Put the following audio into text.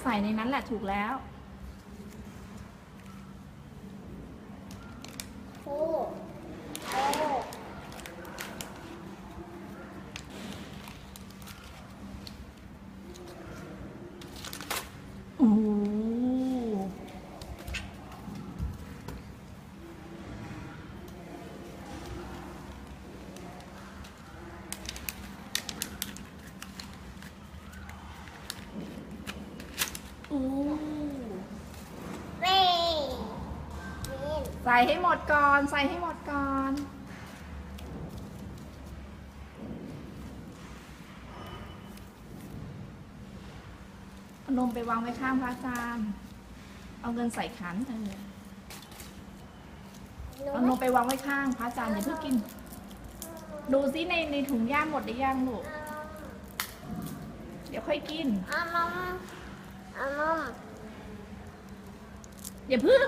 ใส่ในนั้นแหละถูกแล้ว โอ้โอ้ โอ้โห อืมเว้ยนี่ใส่ให้หมดก่อน ใส่ให้หมดก่อน เอานมไปวางไว้ข้างพระอาจารย์ เอาเงินใส่ขันเออหนูเอานมไปวางไว้ข้างพระอาจารย์อย่าเพิ่งกิน ดูซิในในถุงย่างหมดหรือยังลูก เดี๋ยวค่อยกิน เอานม เอานมอย่าเพิ่ง